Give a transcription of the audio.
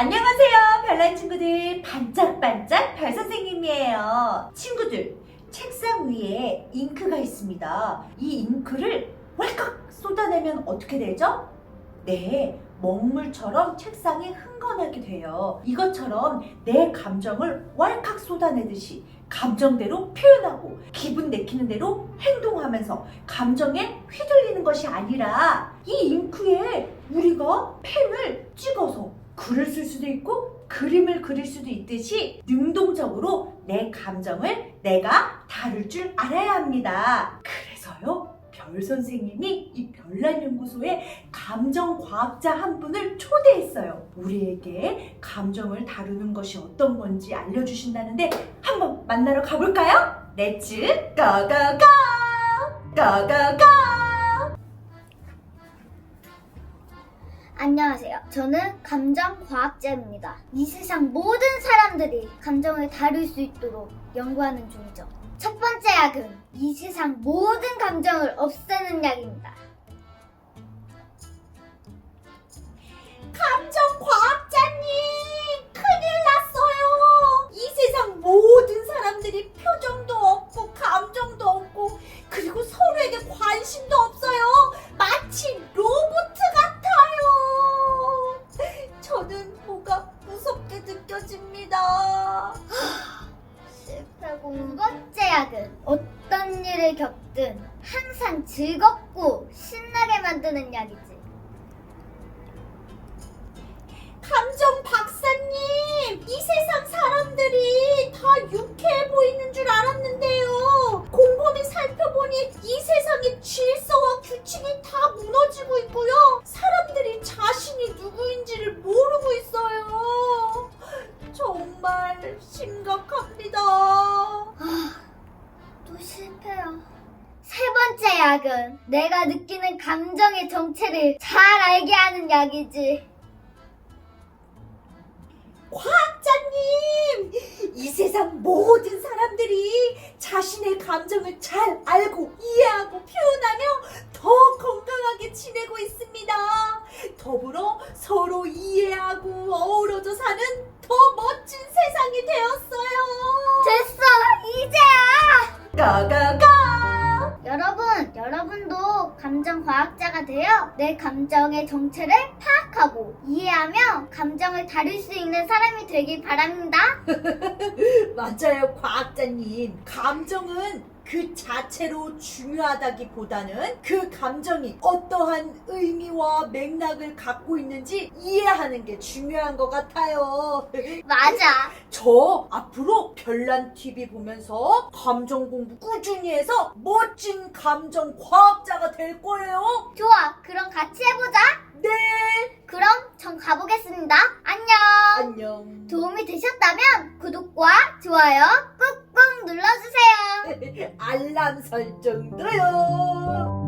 안녕하세요, 별난 친구들. 반짝반짝 별 선생님이에요. 친구들, 책상 위에 잉크가 있습니다. 이 잉크를 왈칵 쏟아내면 어떻게 되죠? 네, 먹물처럼 책상에 흥건하게 돼요. 이것처럼 내 감정을 왈칵 쏟아내듯이 감정대로 표현하고 기분 내키는 대로 행동하면서 감정에 휘둘리는 것이 아니라 이 잉크에 우리가 펜을 찍어서 글을 쓸 수도 있고 그림을 그릴 수도 있듯이 능동적으로 내 감정을 내가 다룰 줄 알아야 합니다. 그래서요. 별 선생님이 이 별난 연구소에 감정 과학자 한 분을 초대했어요. 우리에게 감정을 다루는 것이 어떤 건지 알려주신다는데 한번 만나러 가볼까요? 렛츠 고고고! 고고고! 안녕하세요. 저는 감정과학자입니다. 이 세상 모든 사람들이 감정을 다룰 수 있도록 연구하는 중이죠. 첫 번째 약은 이 세상 모든 감정을 없애는 약입니다. 느껴집니다. 실패고 두 번째 약은 어떤 일을 겪든 항상 즐겁고 신나게 만드는 약이지. 약은 내가 느끼는 감정의 정체를 잘 알게 하는 약이지. 과학자님, 이 세상 모든 사람들이 자신의 감정을 잘 알고 이해하고 표현하며 여러분, 여러분도 감정 과학자가 되어 내 감정의 정체를 파악하고 이해하며 감정을 다룰 수 있는 사람이 되길 바랍니다. 맞아요, 과학자님. 감정은 그 자체로 중요하다기보다는 그 감정이 어떠한 의미와 맥락을 갖고 있는지 이해하는 게 중요한 것 같아요. 맞아. 저 앞으로 별난 TV 보면서 감정 공부 꾸준히 해서 멋진 감정 과학자가 될 거예요. 좋아. 그럼 같이 해보자. 네, 그럼 전 가보겠습니다. 안녕. 안녕. 도움이 되셨다면 구독과 좋아요 꾹꾹 눌러주세요. 알람 설정도요.